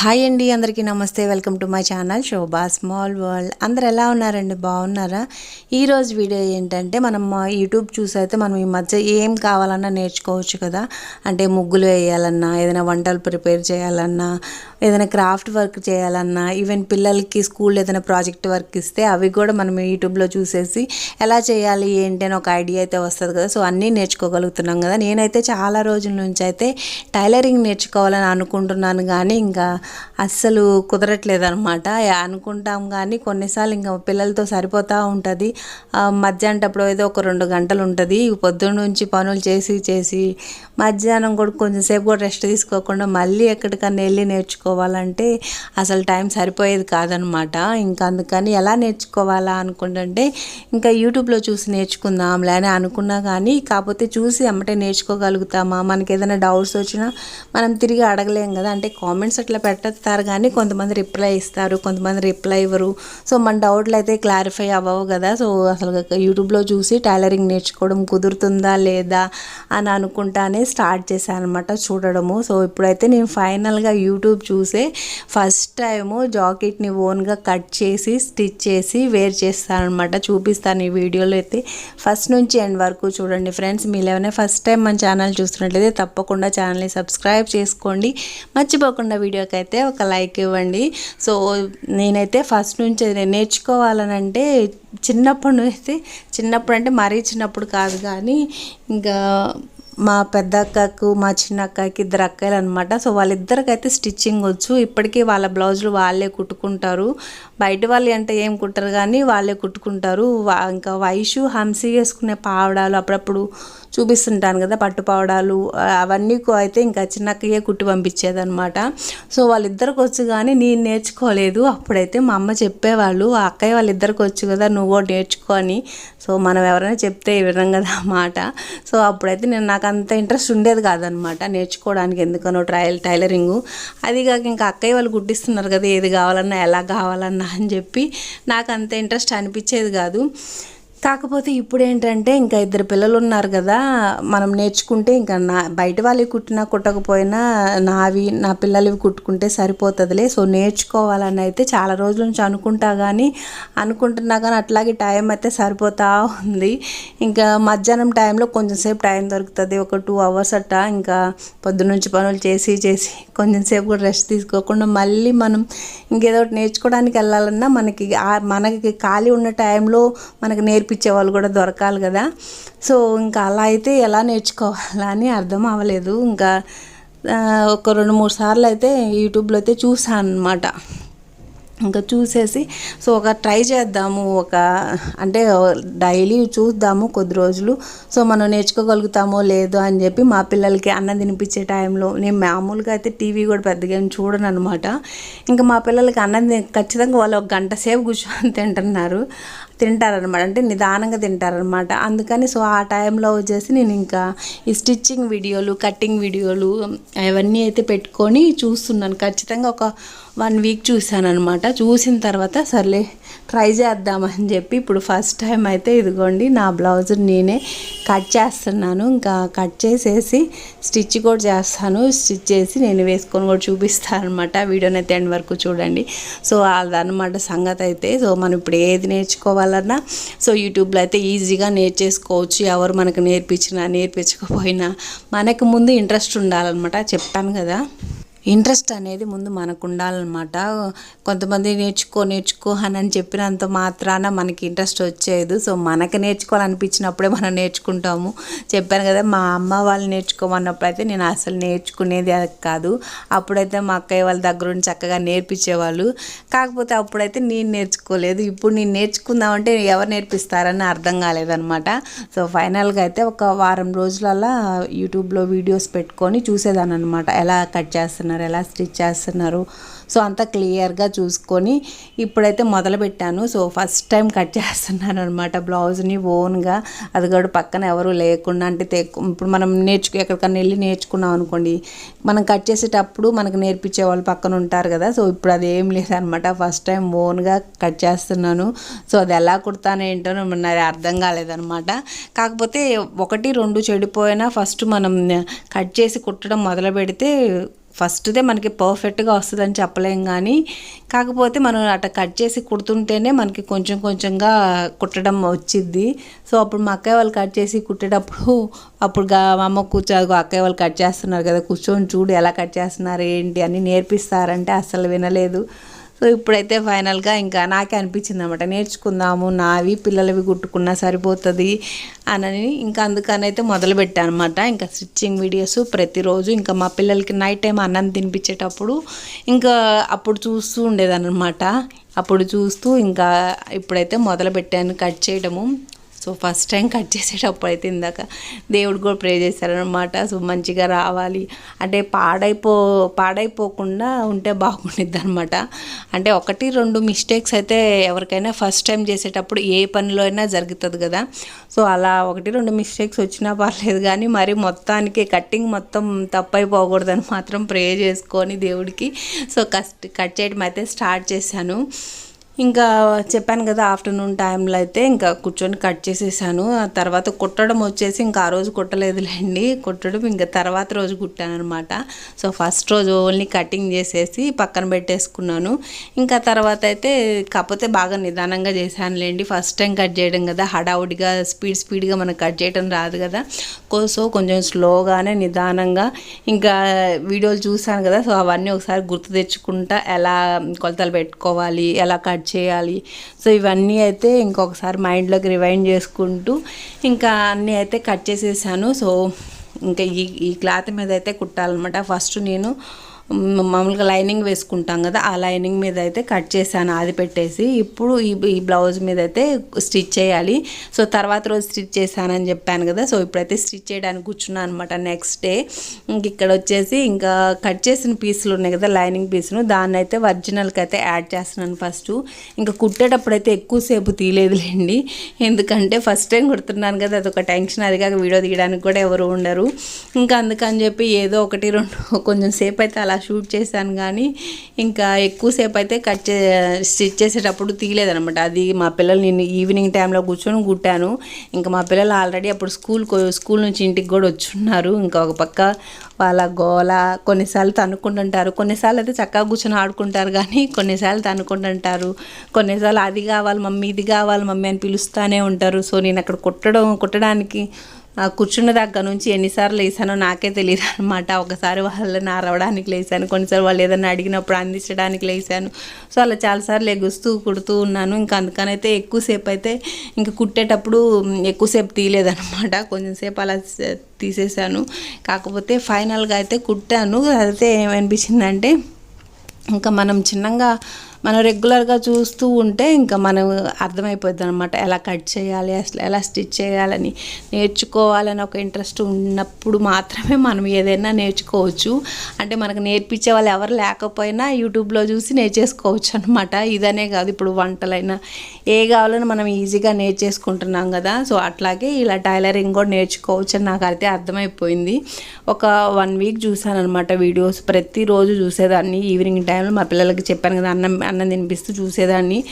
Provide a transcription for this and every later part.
Hi అండి అందరికీ నమస్తే. Welcome to my channel Shobha small world. అందరు ఎలా ఉన్నారండి? బాగున్నారా? ఈరోజు వీడియో ఏంటంటే మనం యూట్యూబ్ చూసి అయితే మనం ఈ మధ్య ఏం కావాలన్నా నేర్చుకోవచ్చు కదా. అంటే ముగ్గులు వేయాలన్నా ఏదైనా వంటలు ప్రిపేర్ చేయాలన్నా ఏదైనా క్రాఫ్ట్ వర్క్ చేయాలన్నా ఈవెన్ పిల్లలకి స్కూల్ ఏదైనా ప్రాజెక్ట్ వర్క్ ఇస్తే అవి కూడా మనం యూట్యూబ్లో చూసేసి ఎలా చేయాలి ఏంటి అని ఒక ఐడియా అయితే వస్తుంది కదా. సో అన్నీ నేర్చుకోగలుగుతున్నాం కదా. నేనైతే చాలా రోజుల నుంచి అయితే టైలరింగ్ నేర్చుకోవాలని అనుకుంటున్నాను. కానీ ఇంకా అస్సలు కుదరట్లేదు అనమాట అనుకుంటాం కానీ కొన్నిసార్లు ఇంకా పిల్లలతో సరిపోతూ ఉంటుంది. మధ్యాహ్నటప్పుడు ఏదో ఒక రెండు గంటలు ఉంటుంది. పొద్దున్న నుంచి పనులు చేసి చేసి మధ్యాహ్నం కూడా కొంచెంసేపు కూడా రెస్ట్ తీసుకోకుండా మళ్ళీ ఎక్కడికన్నా వెళ్ళి నేర్చుకోవాలంటే అసలు టైం సరిపోయేది కాదనమాట ఇంకా అందుకని ఎలా నేర్చుకోవాలా అనుకుంటుంటే ఇంకా యూట్యూబ్లో చూసి నేర్చుకుందాంలే అని అనుకున్నా కానీ కాకపోతే చూసి అమ్మటే నేర్చుకోగలుగుతామా? మనకి ఏదైనా డౌట్స్ వచ్చినా మనం తిరిగి అడగలేం కదా. అంటే కామెంట్స్ అట్లా పెట్టేస్తారు కానీ కొంతమంది రిప్లై ఇస్తారు కొంతమంది రిప్లై ఇవ్వరు. సో మన డౌట్లు అయితే క్లారిఫై అవ్వవు కదా. సో అసలు యూట్యూబ్లో చూసి టైలరింగ్ నేర్చుకోవడం కుదురుతుందా లేదా అని అనుకుంటానే స్టార్ట్ చేశాను అనమాట చూడడము. సో ఇప్పుడైతే నేను ఫైనల్గా యూట్యూబ్ చూసే ఫస్ట్ టైము జాకెట్ని ఓన్గా కట్ చేసి స్టిచ్ చేసి వేర్ చేస్తాను అనమాట చూపిస్తాను ఈ వీడియోలో అయితే. ఫస్ట్ నుంచి ఎండ్ వరకు చూడండి ఫ్రెండ్స్. మీరు ఏమైనా ఫస్ట్ టైం మన ఛానల్ చూస్తున్నట్లయితే తప్పకుండా ఛానల్ని సబ్స్క్రైబ్ చేసుకోండి. మర్చిపోకుండా వీడియోకి అయితే ఒక లైక్ ఇవ్వండి. సో నేనైతే ఫస్ట్ నుంచి నేర్చుకోవాలని అంటే చిన్నప్పటి నుంచి చిన్నప్పుడు అంటే మరీ చిన్నప్పుడు కాదు కానీ ఇంకా మా పెద్ద అక్కకు మా చిన్న అక్కకి ఇద్దరు అక్కలు అనమాట సో వాళ్ళిద్దరికైతే స్టిచ్చింగ్ వచ్చు ఇప్పటికీ వాళ్ళ బ్లౌజులు వాళ్ళే కుట్టుకుంటారు. బయట వాళ్ళు అంటే ఏం కుట్టరు కానీ వాళ్ళే కుట్టుకుంటారు. వా- ఇంకా వైషు హంసి వేసుకునే పావడాలు అప్పుడప్పుడు చూపిస్తుంటాను కదా పట్టు పావడాలు అవన్నీ అయితే ఇంకా చిన్నక్కయ్యే కుట్టి పంపించేదనమాట సో వాళ్ళిద్దరికి వచ్చు కానీ నేను నేర్చుకోలేదు. అప్పుడైతే మా అమ్మ చెప్పేవాళ్ళు ఆ అక్కయ్య వాళ్ళిద్దరికి వచ్చు కదా నువ్వు నేర్చుకొని సో మనం ఎవరైనా చెప్తే వినం కదా మాట సో అప్పుడైతే నేను నాకు అంత ఇంట్రెస్ట్ ఉండేది కాదనమాట నేర్చుకోవడానికి ఎందుకనో ట్రయల్ టైలరింగు. అది కాక ఇంకా అక్కయ్య వాళ్ళు కుట్టిస్తున్నారు కదా ఏది కావాలన్నా ఎలా కావాలన్నా. అని చెప్పి నాకు అంత ఇంట్రెస్ట్ అనిపించేది కాదు. కాకపోతే ఇప్పుడు ఏంటంటే ఇంకా ఇద్దరు పిల్లలు ఉన్నారు కదా మనం నేర్చుకుంటే ఇంకా నా బయట వాళ్ళవి కుట్టినా కుట్టకపోయినా నావి నా పిల్లలవి కుట్టుకుంటే సరిపోతుందిలే. సో నేర్చుకోవాలని అయితే చాలా రోజుల నుంచి అనుకుంటా కానీ అనుకుంటున్నా కానీ అట్లాగే టైం అయితే సరిపోతా ఉంది. ఇంకా మధ్యాహ్నం టైంలో కొంచెం సేపు టైం దొరుకుతుంది ఒక టూ అవర్స్ అట్ట. ఇంకా పొద్దున్నుంచి పనులు చేసి చేసి కొంచెం సేపు కూడా రెస్ట్ తీసుకోకుండా మళ్ళీ మనం ఇంకేదో ఒకటి నేర్చుకోవడానికి వెళ్ళాలన్నా మనకి మనకి ఖాళీ ఉన్న టైంలో మనకి నేర్పించే వాళ్ళు కూడా దొరకాలి కదా. సో ఇంకా అలా అయితే ఎలా నేర్చుకోవాలా అని అర్థం అవ్వలేదు. ఇంకా ఒక రెండు మూడు సార్లు అయితే యూట్యూబ్లో అయితే చూసాను అనమాట ఇంకా చూసేసి సో ఒక ట్రై చేద్దాము. ఒక అంటే డైలీ చూద్దాము కొద్ది రోజులు. సో మనం నేర్చుకోగలుగుతామో లేదో అని చెప్పి మా పిల్లలకి అన్నం తినిపించే టైంలో నేను మామూలుగా అయితే టీవీ కూడా పెద్దగా ఏం చూడను అనమాట ఇంకా మా పిల్లలకి అన్నం తిని- ఖచ్చితంగా వాళ్ళు ఒక గంట సేపు కూర్చొని తింటున్నారు. తింటారనమాట అంటే నిదానంగా తింటారనమాట అందుకని సో ఆ టైంలో వచ్చేసి నేను ఇంకా ఈ స్టిచ్చింగ్ వీడియోలు కట్టింగ్ వీడియోలు అవన్నీ అయితే పెట్టుకొని చూస్తున్నాను. ఖచ్చితంగా ఒక వన్ వీక్ చూశాను అనమాట చూసిన తర్వాత సర్లే ట్రై చేద్దామని చెప్పి ఇప్పుడు ఫస్ట్ టైం అయితే ఇదిగోండి నా బ్లౌజ్ నేనే కట్ చేస్తున్నాను. ఇంకా కట్ చేసేసి స్టిచ్ కూడా చేస్తాను. స్టిచ్ చేసి నేను వేసుకొని కూడా చూపిస్తాను అనమాట వీడియోని అయితే ఎండ్ వరకు చూడండి. సో అదనమాట సంగతి అయితే. సో మనం ఇప్పుడు ఏది నేర్చుకోవాలన్నా సో యూట్యూబ్లో అయితే ఈజీగా నేర్చేసుకోవచ్చు. ఎవరు మనకు నేర్పించినా నేర్పించకపోయినా మనకు ముందు ఇంట్రెస్ట్ ఉండాలన్నమాట. చెప్పాను కదా. ఇంట్రెస్ట్ అనేది ముందు మనకు ఉండాలన్నమాట కొంతమంది నేర్చుకో నేర్చుకో అని అని చెప్పినంత మాత్రాన మనకి ఇంట్రెస్ట్ వచ్చేది సో మనకి నేర్చుకోవాలనిపించినప్పుడే మనం నేర్చుకుంటాము. చెప్పాను కదా మా అమ్మ వాళ్ళు నేర్చుకోమన్నప్పుడు అయితే నేను అసలు నేర్చుకునేది అది కాదు. అప్పుడైతే మా అక్కయ్య వాళ్ళ దగ్గర ఉండి చక్కగా నేర్పించేవాళ్ళు. కాకపోతే అప్పుడైతే నేను నేర్చుకోలేదు. ఇప్పుడు నేను నేర్చుకుందామంటే ఎవరు నేర్పిస్తారని అర్థం కాలేదనమాట సో ఫైనల్గా అయితే ఒక వారం రోజులలా యూట్యూబ్లో వీడియోస్ పెట్టుకొని చూసేదాన్ని అనమాట ఎలా కట్ చేస్తున్నారు ఎలా స్టిచ్ చేస్తున్నారు. సో అంతా క్లియర్గా చూసుకొని ఇప్పుడైతే మొదలు పెట్టాను సో ఫస్ట్ టైం కట్ చేస్తున్నాను అనమాట బ్లౌజ్ని ఓన్గా. అది కూడా పక్కన ఎవరు లేకుండా అంటే ఇప్పుడు మనం నేర్చుకు ఎక్కడికన్నా వెళ్ళి నేర్చుకున్నాం అనుకోండి మనం కట్ చేసేటప్పుడు మనకు నేర్పించే వాళ్ళు పక్కన ఉంటారు కదా. సో ఇప్పుడు అది ఏం లేదనమాట ఫస్ట్ టైం ఓన్గా కట్ చేస్తున్నాను. సో అది ఎలా కుడతానేంటో నాకు అర్థం కాలేదనమాట కాకపోతే ఒకటి రెండు చెడిపోయినా ఫస్ట్ మనం కట్ చేసి కుట్టడం మొదలు పెడితే ఫస్ట్దే మనకి పర్ఫెక్ట్గా వస్తుందని చెప్పలేం కానీ కాకపోతే మనం అట్లా కట్ చేసి కుడుతుంటేనే మనకి కొంచెం కొంచెంగా కుట్టడం వచ్చిద్ది. సో అప్పుడు మా అక్కయ్య వాళ్ళు కట్ చేసి కుట్టేటప్పుడు అప్పుడు గా మా అమ్మ కూర్చో అక్కయ్య వాళ్ళు కట్ చేస్తున్నారు కదా కూర్చొని చూడు ఎలా కట్ చేస్తున్నారు ఏంటి అని నేర్పిస్తారంటే అసలు వినలేదు. సో ఇప్పుడైతే ఫైనల్గా ఇంకా నాకే అనిపించింది అనమాట నేర్చుకుందాము నావి పిల్లలవి కుట్టుకున్నా సరిపోతుంది అని ఇంకా అందుకనైతే మొదలుపెట్టాను అనమాట ఇంకా స్టిచ్చింగ్ వీడియోస్ ప్రతిరోజు ఇంకా మా పిల్లలకి నైట్ టైం అన్నం తినిపించేటప్పుడు ఇంకా అప్పుడు చూస్తూ ఉండేదన్నమాట. అప్పుడు చూస్తూ ఇంకా ఇప్పుడైతే మొదలు పెట్టాను కట్ చేయడము సో ఫస్ట్ టైం కట్ చేసేటప్పుడు అయితే ఇందాక దేవుడు కూడా ప్రే చేశారనమాట సో మంచిగా రావాలి. అంటే పాడైపో పాడైపోకుండా ఉంటే బాగుండిద్ది అనమాట అంటే ఒకటి రెండు మిస్టేక్స్ అయితే ఎవరికైనా ఫస్ట్ టైం చేసేటప్పుడు ఏ పనిలో అయినా జరుగుతుంది కదా. సో అలా ఒకటి రెండు మిస్టేక్స్ వచ్చినా పర్లేదు కానీ మరి మొత్తానికి కట్టింగ్ మొత్తం తప్పైపోకూడదని మాత్రం ప్రే చేసుకొని దేవుడికి. సో కస్ట్ కట్ చేయడం అయితే స్టార్ట్ చేశాను. ఇంకా చెప్పాను కదా ఆఫ్టర్నూన్ టైంలో అయితే ఇంకా కూర్చొని కట్ చేసేసాను. ఆ తర్వాత కుట్టడం వచ్చేసి ఇంకా ఆ రోజు కుట్టలేదులేండి. కుట్టడం ఇంకా తర్వాత రోజు కుట్టాను అనమాట సో ఫస్ట్ రోజు ఓన్లీ కటింగ్ చేసేసి పక్కన పెట్టేసుకున్నాను. ఇంకా తర్వాత అయితే కాకపోతే బాగా నిదానంగా చేశానులేండి. ఫస్ట్ టైం కట్ చేయడం కదా హడావుడిగా స్పీడ్ స్పీడ్గా మనకు కట్ చేయడం రాదు కదా. కో- సో కొంచెం స్లోగానే నిదానంగా ఇంకా వీడియోలు చూసాను కదా సో అవన్నీ ఒకసారి గుర్తు తెచ్చుకుంటా ఎలా కొలతలు పెట్టుకోవాలి ఎలా కట్ చేయాలి. సో ఇవన్నీ అయితే ఇంకొకసారి మైండ్లోకి రివైండ్ చేసుకుంటూ ఇంకా అన్నీ అయితే కట్ చేసేసాను. సో ఇంకా ఈ ఈ క్లాత్ మీద అయితే కుట్టాలన్నమాట. ఫస్ట్ నేను మామూలుగా లైనింగ్ వేసుకుంటాం కదా ఆ లైనింగ్ మీద అయితే కట్ చేశాను అది పెట్టేసి ఇప్పుడు ఈ ఈ బ్లౌజ్ మీద అయితే స్టిచ్ చేయాలి. సో తర్వాత రోజు స్టిచ్ చేశానని చెప్పాను కదా సో ఇప్పుడైతే స్టిచ్ చేయడానికి కూర్చున్నాను అనమాట నెక్స్ట్ డే. ఇంక ఇక్కడ వచ్చేసి ఇంకా కట్ చేసిన పీసులు ఉన్నాయి కదా లైనింగ్ పీసులు దాన్ని అయితే ఒరిజినల్కి అయితే యాడ్ చేస్తున్నాను ఫస్ట్. ఇంకా కుట్టేటప్పుడు అయితే ఎక్కువసేపు తీయలేదులేండి ఎందుకంటే ఫస్ట్ టైం కుడుతున్నాను కదా అదొక టెన్షన్ అది కాక వీడియో తీయడానికి కూడా ఎవరు ఉండరు. ఇంకా అందుకని చెప్పి ఏదో ఒకటి రెండు కొంచెం సేపు అయితే అలా షూట్ చేశాను కానీ ఇంకా ఎక్కువసేపు అయితే కట్ చే స్టిచ్ చేసేటప్పుడు తీయలేదనమాట అది మా పిల్లలు నేను ఈవినింగ్ టైంలో కూర్చొని కుట్టాను. ఇంకా మా పిల్లలు ఆల్రెడీ అప్పుడు స్కూల్ స్కూల్ నుంచి ఇంటికి కూడా వచ్చున్నారు. ఇంకా ఒక పక్క వాళ్ళ గోల కొన్నిసార్లు తనుకుంటుంటారు కొన్నిసార్లు అయితే చక్కగా కూర్చొని ఆడుకుంటారు కానీ కొన్నిసార్లు తనుకుంటుంటారు కొన్నిసార్లు అది కావాలి మమ్మీ ఇది కావాలి మమ్మీ అని పిలుస్తూనే ఉంటారు. సో నేను అక్కడ కుట్టడం కుట్టడానికి కూర్చున్న దగ్గర నుంచి ఎన్నిసార్లు లేసానో నాకే తెలియదు అనమాట ఒకసారి వాళ్ళని అరవడానికి లేసాను కొన్నిసార్లు వాళ్ళు ఏదైనా అడిగినప్పుడు అందించడానికి లేసాను. సో అలా చాలాసార్లు ఎగుస్తూ కుడుతూ ఉన్నాను. ఇంకా అందుకనైతే ఎక్కువసేపు అయితే ఇంకా కుట్టేటప్పుడు ఎక్కువసేపు తీయలేదనమాట కొంచెంసేపు అలా తీసేసాను. కాకపోతే ఫైనల్గా అయితే కుట్టాను. అయితే ఏమనిపించిందంటే ఇంకా మనం చిన్నగా మనం రెగ్యులర్గా చూస్తూ ఉంటే ఇంకా మనం అర్థమైపోద్ది అనమాట ఎలా కట్ చేయాలి అసలు ఎలా స్టిచ్ చేయాలని నేర్చుకోవాలని ఒక ఇంట్రెస్ట్ ఉన్నప్పుడు మాత్రమే మనం ఏదైనా నేర్చుకోవచ్చు. అంటే మనకు నేర్పించే వాళ్ళు ఎవరు లేకపోయినా యూట్యూబ్లో చూసి నేర్చేసుకోవచ్చు అనమాట ఇదనే కాదు ఇప్పుడు వంటలైనా ఏ కావాలన్నా మనం ఈజీగా నేర్చేసుకుంటున్నాం కదా. సో అట్లాగే ఇలా టైలరింగ్ కూడా నేర్చుకోవచ్చు అని నాకు అయితే అర్థమైపోయింది. ఒక వన్ వీక్ చూసాను అనమాట వీడియోస్. ప్రతిరోజు చూసేదాన్ని. ఈవినింగ్ టైంలో మా పిల్లలకి చెప్పాను కదా అన్నం అన్నం తినిపిస్తూ చూసేదాన్ని.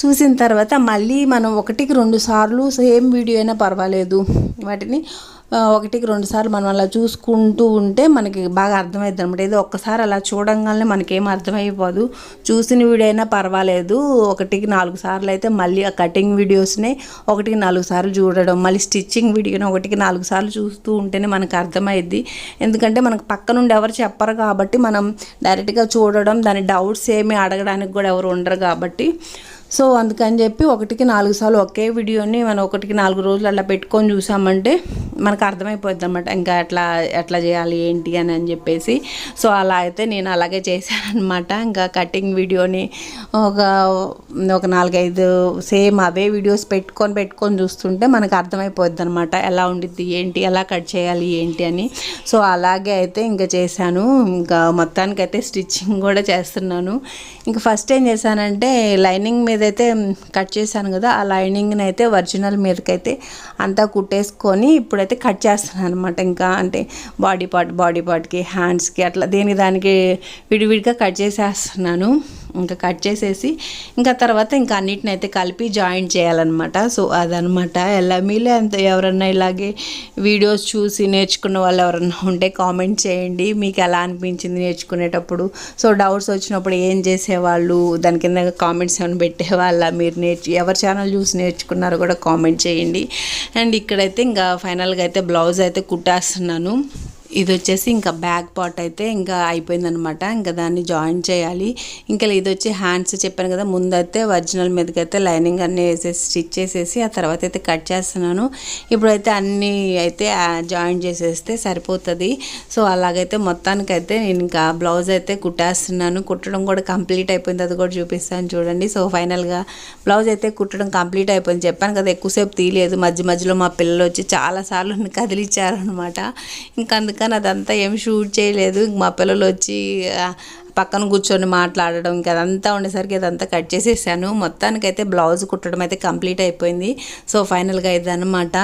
చూసిన తర్వాత మళ్ళీ మనం ఒకటికి రెండు సార్లు సేమ్ వీడియో అయినా పర్వాలేదు. వాటిని ఒకటికి రెండు సార్లు మనం అలా చూసుకుంటూ ఉంటే మనకి బాగా అర్థమవుతుంది అనమాట ఏదో ఒక్కసారి అలా చూడంగానే మనకేం అర్థమైపోదు చూసిన వీడియో అయినా పర్వాలేదు. ఒకటికి నాలుగు సార్లు అయితే మళ్ళీ ఆ కటింగ్ వీడియోస్నే ఒకటికి నాలుగు సార్లు చూడడం మళ్ళీ స్టిచ్చింగ్ వీడియోని ఒకటికి నాలుగు సార్లు చూస్తూ ఉంటేనే మనకు అర్థమైద్ది. ఎందుకంటే మనకు పక్క నుండి ఎవరు చెప్పరు కాబట్టి మనం డైరెక్ట్గా చూడడం దాని డౌట్స్ ఏమి అడగడానికి కూడా ఎవరు ఉండరు కాబట్టి సో అందుకని చెప్పి ఒకటికి నాలుగు సార్లు ఒకే వీడియోని మనం ఒకటికి నాలుగు రోజులు అలా పెట్టుకొని చూసామంటే మనకు అర్థమైపోద్ది అనమాట ఇంకా ఎట్లా ఎట్లా చేయాలి ఏంటి అని అని చెప్పేసి. సో అలా అయితే నేను అలాగే చేశాను అనమాట ఇంకా కటింగ్ వీడియోని ఒక ఒక నాలుగైదు సేమ్ అవే వీడియోస్ పెట్టుకొని పెట్టుకొని చూస్తుంటే మనకు అర్థమైపోద్ది అనమాట ఎలా ఉండిద్ది ఏంటి ఎలా కట్ చేయాలి ఏంటి అని. సో అలాగే అయితే ఇంకా చేశాను. ఇంకా మొత్తానికైతే స్టిచ్చింగ్ కూడా చేస్తున్నాను. ఇంకా ఫస్ట్ ఏం చేశానంటే లైనింగ్ మీద అయితే కట్ చేశాను కదా ఆ లైనింగ్ని అయితే ఒరిజినల్ మీదకైతే అంతా కుట్టేసుకొని ఇప్పుడైతే కట్ చేస్తున్నాను అనమాట ఇంకా అంటే బాడీ పార్ట్ బాడీ పార్ట్కి హ్యాండ్స్కి అట్లా దేని దానికి విడివిడిగా కట్ చేసేస్తున్నాను. ఇంకా కట్ చేసేసి ఇంకా తర్వాత ఇంకా అన్నిటిని అయితే కలిపి జాయిన్ చేయాలన్నమాట. సో అదనమాట ఎలా మీలే అంత ఎవరన్నా ఇలాగే వీడియోస్ చూసి నేర్చుకున్న వాళ్ళు ఎవరన్నా ఉంటే కామెంట్ చేయండి. మీకు ఎలా అనిపించింది నేర్చుకునేటప్పుడు? సో డౌట్స్ వచ్చినప్పుడు ఏం చేసేవాళ్ళు? దాని కింద కామెంట్స్ ఏమైనా పెట్టేవాళ్ళ? మీరు నేర్చు ఎవరి ఛానల్ చూసి నేర్చుకున్నారో కూడా కామెంట్ చేయండి. అండ్ ఇక్కడైతే ఇంకా ఫైనల్గా అయితే బ్లౌజ్ అయితే కుట్టేస్తున్నాను. ఇది వచ్చేసి ఇంకా బ్యాక్ పార్ట్ అయితే ఇంకా అయిపోయిందనమాట ఇంకా దాన్ని జాయిన్ చేయాలి. ఇంకా ఇది వచ్చి హ్యాండ్స్ చెప్పాను కదా ముందైతే ఒరిజినల్ మీదకి అయితే లైనింగ్ అన్నీ వేసేసి స్టిచ్ చేసేసి ఆ తర్వాత అయితే కట్ చేస్తున్నాను. ఇప్పుడైతే అన్నీ అయితే జాయిన్ చేసేస్తే సరిపోతుంది. సో అలాగైతే మొత్తానికైతే నేను ఇంకా బ్లౌజ్ అయితే కుట్టేస్తున్నాను. కుట్టడం కూడా కంప్లీట్ అయిపోయింది. అది కూడా చూపిస్తాను చూడండి. సో ఫైనల్గా బ్లౌజ్ అయితే కుట్టడం కంప్లీట్ అయిపోయింది. చెప్పాను కదా ఎక్కువసేపు తీయలేదు. మధ్య మధ్యలో మా పిల్లలు వచ్చి చాలాసార్లు కదిలిచ్చారు అనమాట ఇంకా కానీ అదంతా ఏం షూట్ చేయలేదు. ఇంక మా పిల్లలు వచ్చి పక్కన కూర్చొని మాట్లాడడం ఇంకా అదంతా ఉండేసరికి అదంతా కట్ చేసేసాను. మొత్తానికైతే బ్లౌజ్ కుట్టడం అయితే కంప్లీట్ అయిపోయింది. సో ఫైనల్గా ఇదనమాట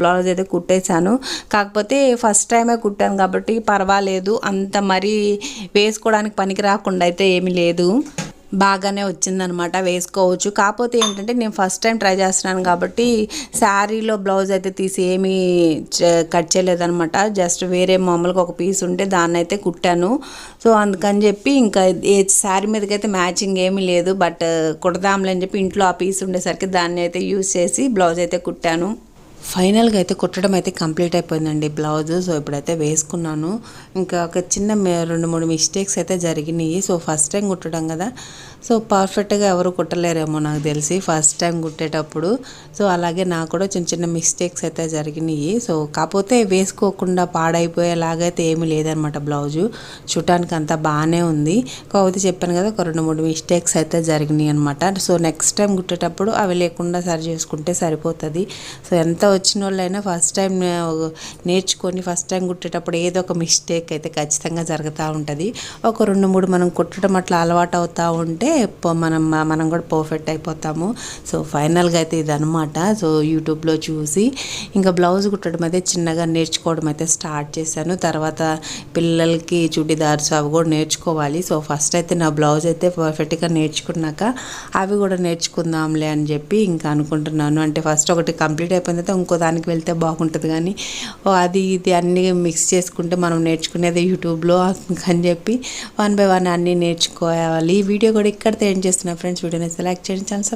బ్లౌజ్ అయితే కుట్టేశాను. కాకపోతే ఫస్ట్ టైమే కుట్టాను కాబట్టి పర్వాలేదు. అంత మరీ వేసుకోవడానికి పనికి రాకుండా అయితే ఏమీ లేదు. బాగానే వచ్చిందనమాట వేసుకోవచ్చు. కాకపోతే ఏంటంటే నేను ఫస్ట్ టైం ట్రై చేస్తున్నాను కాబట్టి శారీలో బ్లౌజ్ అయితే తీసి ఏమీ చ- కట్ చేయలేదనమాట. జస్ట్ వేరే మామూలుగా ఒక పీస్ ఉంటే దాన్ని అయితే కుట్టాను. సో అందుకని చెప్పి ఇంకా ఏ శారీ మీదకైతే మ్యాచింగ్ ఏమీ లేదు. బట్ కుడదాంలే అని చెప్పి ఇంట్లో ఆ పీస్ ఉండేసరికి దాన్ని అయితే యూస్ చేసి బ్లౌజ్ అయితే కుట్టాను. ఫైనల్గా అయితే కుట్టడం అయితే కంప్లీట్ అయిపోయిందండి బ్లౌజ్. సో ఇప్పుడైతే వేసుకున్నాను. ఇంకా ఒక చిన్న రెండు మూడు మిస్టేక్స్ అయితే జరిగినాయి. సో ఫస్ట్ టైం కుట్టడం కదా. సో పర్ఫెక్ట్గా ఎవరు కుట్టలేరేమో నాకు తెలిసి ఫస్ట్ టైం కుట్టేటప్పుడు. సో అలాగే నాకు కూడా చిన్న చిన్న మిస్టేక్స్ అయితే జరిగినాయి. సో కాకపోతే వేసుకోకుండా పాడైపోయేలాగైతే ఏమీ లేదనమాట బ్లౌజు. చూడటానికి అంతా బాగానే ఉంది. కాకపోతే చెప్పాను కదా ఒక రెండు మూడు మిస్టేక్స్ అయితే జరిగినాయి అనమాట సో నెక్స్ట్ టైం కుట్టేటప్పుడు అవి లేకుండా సరి చేసుకుంటే సరిపోతుంది. సో ఎంత వచ్చిన వాళ్ళైనా ఫస్ట్ టైం నేర్చుకొని ఫస్ట్ టైం కుట్టేటప్పుడు ఏదో ఒక మిస్టేక్ అయితే ఖచ్చితంగా జరుగుతూ ఉంటుంది. ఒక రెండు మూడు మనం కుట్టడం అట్లా అలవాటు అవుతూ ఉంటే మనం మనం కూడా పర్ఫెక్ట్ అయిపోతాము. సో ఫైనల్గా అయితే ఇదనమాట సో యూట్యూబ్లో చూసి ఇంకా బ్లౌజ్ కుట్టడం అయితే చిన్నగా నేర్చుకోవడం అయితే స్టార్ట్ చేశాను. తర్వాత పిల్లలకి చుడిదార్స్ అవి కూడా నేర్చుకోవాలి. సో ఫస్ట్ అయితే నా బ్లౌజ్ అయితే పర్ఫెక్ట్గా నేర్చుకున్నాక అవి కూడా నేర్చుకుందాంలే అని చెప్పి ఇంకా అనుకుంటున్నాను. అంటే ఫస్ట్ ఒకటి కంప్లీట్ అయిపోయిన తర్వాత ఇంకో దానికి వెళ్తే బాగుంటుంది కానీ ఓ అది ఇది అన్నీ మిక్స్ చేసుకుంటే మనం నేర్చుకునేది యూట్యూబ్లో అని చెప్పి వన్ బై వన్ అన్నీ నేర్చుకోవాలి. ఈ వీడియో కూడా ఇక్కడితో ఏం చేస్తున్నా ఫ్రెండ్స్. వీడియోని సెలెక్ట్ చేయండి ఛానల్